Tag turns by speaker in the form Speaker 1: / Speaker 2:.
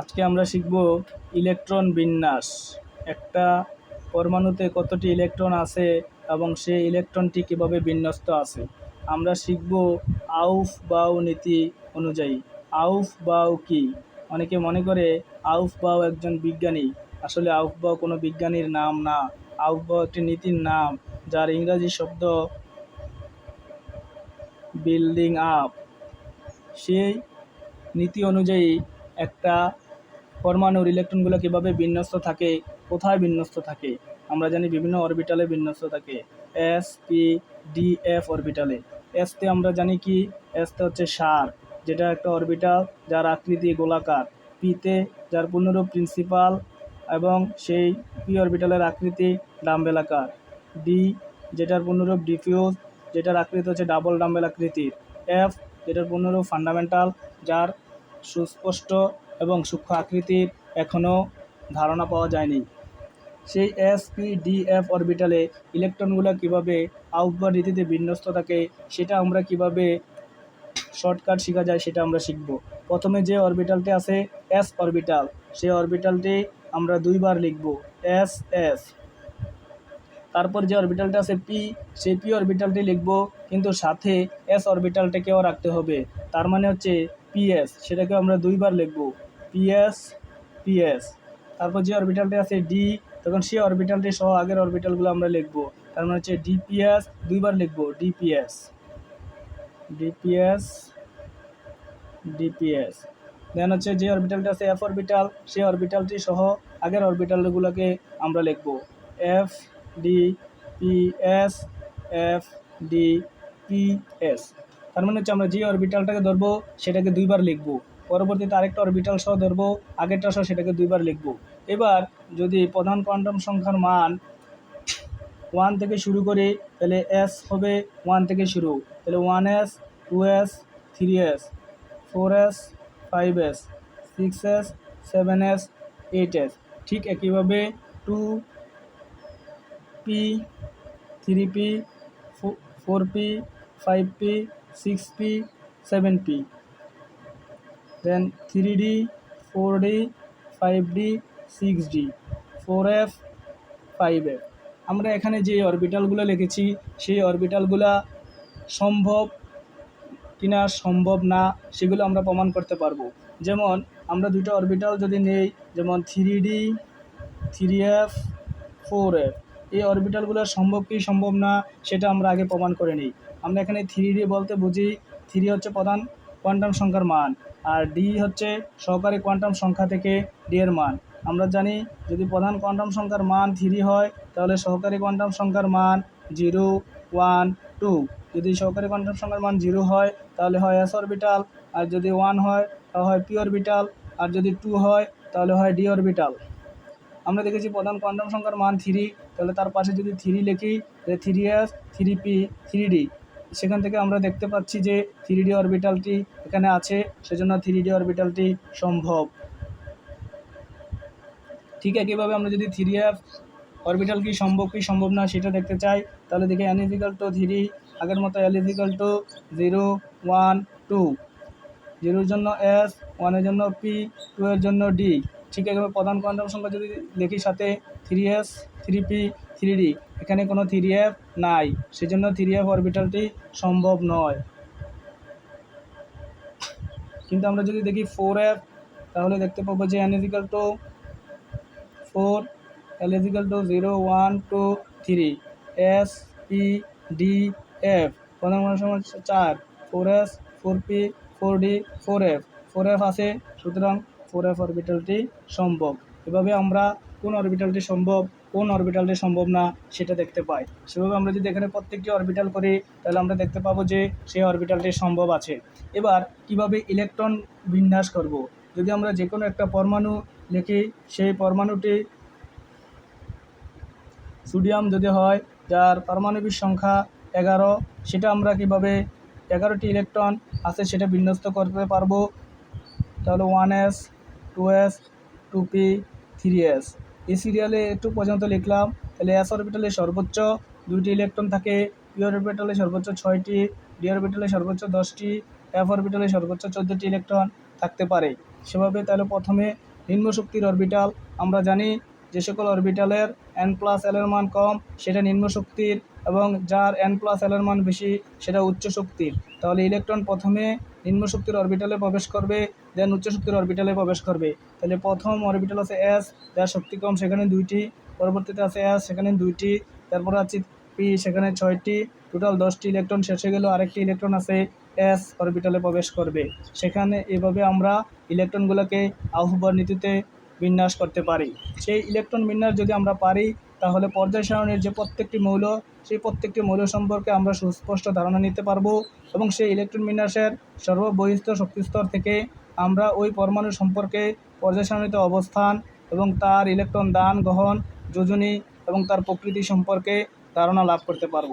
Speaker 1: আজকে আমরা শিখব ইলেকট্রন বিন্যাস। একটা পরমাণুতে কতটি ইলেকট্রন আছে এবং সেই ইলেকট্রনটি কীভাবে বিন্যস্ত আছে। আমরা শিখব আউফ, বাউ নীতি অনুযায়ী। আউফ, বাউ কি? অনেকে মনে করে আউফ, বাউ একজন বিজ্ঞানী। আসলে আউফ, বাউ কোনো বিজ্ঞানীর নাম না। আউফ, বাউ একটি নীতির নাম যার ইংরাজি শব্দ বিল্ডিং আপ। সেই নীতি অনুযায়ী একটা পরমাণুর ইলেকট্রনগুলো কীভাবে বিন্যস্ত থাকে? কোথায় বিন্যস্ত থাকে? আমরা জানি বিভিন্ন অরবিটালে বিন্যস্ত থাকে। এস পি ডি এফ অরবিটালে। এসতে আমরা জানি কি? এসতে হচ্ছে সার, যেটা একটা অরবিটাল যার আকৃতি গোলাকার। পিতে যার পূর্ণরূপ প্রিন্সিপাল এবং সেই পি অরবিটালের আকৃতি ডাম্বেলাকার। ডি যেটার পূর্ণরূপ ডিফিউজ যেটার আকৃতি হচ্ছে ডাবল ডাম্বেল আকৃতির। এফ যেটার পূর্ণরূপ ফান্ডামেন্টাল যার সুস্পষ্ট এবং সূক্ষ্ম আকৃতির এখনও ধারণা পাওয়া যায়নি। সেই এস পি ডি এফ অরবিটালে ইলেকট্রনগুলো কীভাবে আউটবার রীতিতে বিন্যস্ত থাকে সেটা আমরা কীভাবে শর্টকাট শেখা যায় সেটা আমরা শিখব। প্রথমে যে অরবিটালটি আছে, এস অরবিটাল, সেই অরবিটালটি আমরা দুইবার লিখব, এস এস। তারপর যে অরবিটালটা আছে পি, সেই পি অরবিটালটি লিখব, কিন্তু সাথে এস অরবিটালটাকেও রাখতে হবে। তার মানে হচ্ছে পিএস সেটাকে আমরা দুইবার লিখব। পিএস পিএস তারপর যে অরবিটালটি আছে ডি তখন সেই অরবিটালটি সহ আগের অরবিটালগুলো আমরা লিখব। তার মানে হচ্ছে ডিপিএস দুইবার লিখব ডিপিএস ডিপিএস ডিপিএস দেন হচ্ছে যে অরবিটালটা আছে এফ অরবিটাল সেই অরবিটালটি সহ আগের অরবিটালগুলোকে আমরা লিখব। F D P S F D P S তার মানে হচ্ছে আমরা যে অরবিটালটাকে ধরবো, সেটাকে দুইবার লিখব। পরবর্তীতে আরেকটা অরবিটাল সহ ধরবো, আগেরটা সহ সেটাকে দুইবার লিখব। এবার যদি প্রধান কোয়ান্টাম সংখ্যার মান ওয়ান থেকে শুরু করি, তাহলে এস হবে ওয়ান থেকে শুরু। তাহলে one S two S three S four S five S six S seven S eight S ঠিক একইভাবে two P three P four P five P six P seven P then three D four D five D six D four F five আমরা এখানে যে অরবিটালগুলো লিখেছি, সেই অরবিটালগুলা সম্ভব কিনা, সম্ভব না, সেগুলো আমরা প্রমাণ করতে পারব। যেমন, আমরা দুটো অরবিটাল যদি নেই, যেমন three D three F four F এই অরবিটালগুলো সম্ভব কি, সম্ভব না, সেটা আমরা আগে প্রমাণ করে নিই। আমরা এখানে থ্রি ডি বলতে বুঝি থ্রি হচ্ছে প্রধান কোয়ান্টাম সংখ্যার মান, আর ডি হচ্ছে সহকারী কোয়ান্টাম সংখ্যা থেকে ডি এর মান। আমরা জানি যদি প্রধান কোয়ান্টাম সংখ্যার মান থ্রি হয়, তাহলে সহকারী কোয়ান্টাম সংখ্যার মান জিরো ওয়ান টু যদি সহকারী কোয়ান্টাম সংখ্যার মান জিরো হয়, তাহলে হয় এস অরবিটাল আর যদি ওয়ান হয়, তাহলে হয় পি অরবিটাল আর যদি টু হয়, তাহলে হয় ডি অরবিটাল আমরা দেখেছি প্রধান কোয়ান্টাম সংখ্যার মান থ্রি তাহলে তার পাশে যদি থ্রি লিখি, তাহলে three S three P three D সেখান থেকে আমরা দেখতে পাচ্ছি যে থ্রি ডি অরবিটালটি এখানে আছে, সেজন্য থ্রি ডি অরবিটালটি সম্ভব। ঠিক একইভাবে আমরা যদি থ্রি এফ অরবিটাল কি সম্ভব কি সম্ভব না সেটা দেখতে চাই, তাহলে দেখি এন টু থ্রি আগের মতো L two zero one two জিরোর জন্য এস ওয়ানের জন্য পি টু এর জন্য ডি ঠিক একইভাবে প্রধান কোয়ান্টাম সংখ্যা যদি দেখি সাথে three S three P three D এখানে কোনো থ্রি এফ নাই, সেজন্য থ্রি এফ অরবিটালটি সম্ভব নয়। কিন্তু আমরা যদি দেখি ফোর এফ তাহলে দেখতে পাবো যে N equal to four L equal to zero one two three S P D F প্রধান সংখ্যা চার four S four P four D four F four F আছে, সুতরাং ফোর এফ অরবিটালটি সম্ভব। এভাবে আমরা কোন অরবিটালটি সম্ভব কোন অরবিটালটি সম্ভব না, সেটা দেখতে পাই। সেভাবে আমরা যদি এখানে প্রত্যেকটি অরবিটাল করি, তাহলে আমরা দেখতে পাবো যে সেই অরবিটালটি সম্ভব আছে। এবার, কীভাবে ইলেকট্রন বিন্যাস করব। যদি আমরা যে কোনো একটা পরমাণু লিখি, সেই পরমাণুটি সোডিয়াম যদি হয়, যার পারমাণবিক সংখ্যা এগারো, সেটা আমরা কীভাবে এগারোটি ইলেকট্রন আছে সেটা বিন্যস্ত করতে পারব? তাহলে one S two S two P three S এই সিরিয়ালে একটু পর্যন্ত লিখলাম। তাহলে এস অরবিটালে সর্বোচ্চ দুইটি ইলেকট্রন থাকে পি অরবিটালে সর্বোচ্চ ছয়টি ডি অরবিটালে সর্বোচ্চ দশটি এফ অরবিটালে সর্বোচ্চ চোদ্দোটি ইলেকট্রন থাকতে পারে। সেভাবে তাহলে প্রথমে নিম্ন শক্তির অরবিটাল আমরা জানি যে সকল অরবিটালের এন প্লাস এলের মান কম, সেটা নিম্ন শক্তির এবং যার এন প্লাস এলের মান বেশি, সেটা উচ্চ শক্তির। তাহলে ইলেকট্রন প্রথমে নিম্ন শক্তির অরবিটালে প্রবেশ করবে দেন উচ্চ শক্তির অরবিটালে প্রবেশ করবে। তাহলে প্রথম অরবিটাল আছে এস যার শক্তি কম, সেখানে দুইটি, পরবর্তীতে আছে এস সেখানে দুইটি, তারপরে আছে পি সেখানে ছয়টি টোটাল দশটি ইলেকট্রন শেষে গেল, আরেকটি ইলেকট্রন আছে এস অরবিটালে প্রবেশ করবে। সেখানে এভাবে আমরা ইলেকট্রনগুলোকে আহ্বান নীতিতে বিন্যাস করতে পারি। সেই ইলেকট্রন বিন্যাস যদি আমরা পারি, তাহলে পর্যায় সারণীর যে প্রত্যেকটি মৌল, সেই প্রত্যেকটি মৌল সম্পর্কে আমরা সুস্পষ্ট ধারণা নিতে পারব এবং সেই ইলেকট্রন বিন্যাসের সর্ববহিস্থ শক্তিস্তর থেকে আমরা ওই পরমাণু সম্পর্কে পর্যায় সারণীতে অবস্থান এবং তার ইলেকট্রন দান গ্রহণ যোজনী এবং তার প্রকৃতি সম্পর্কে ধারণা লাভ করতে পারব।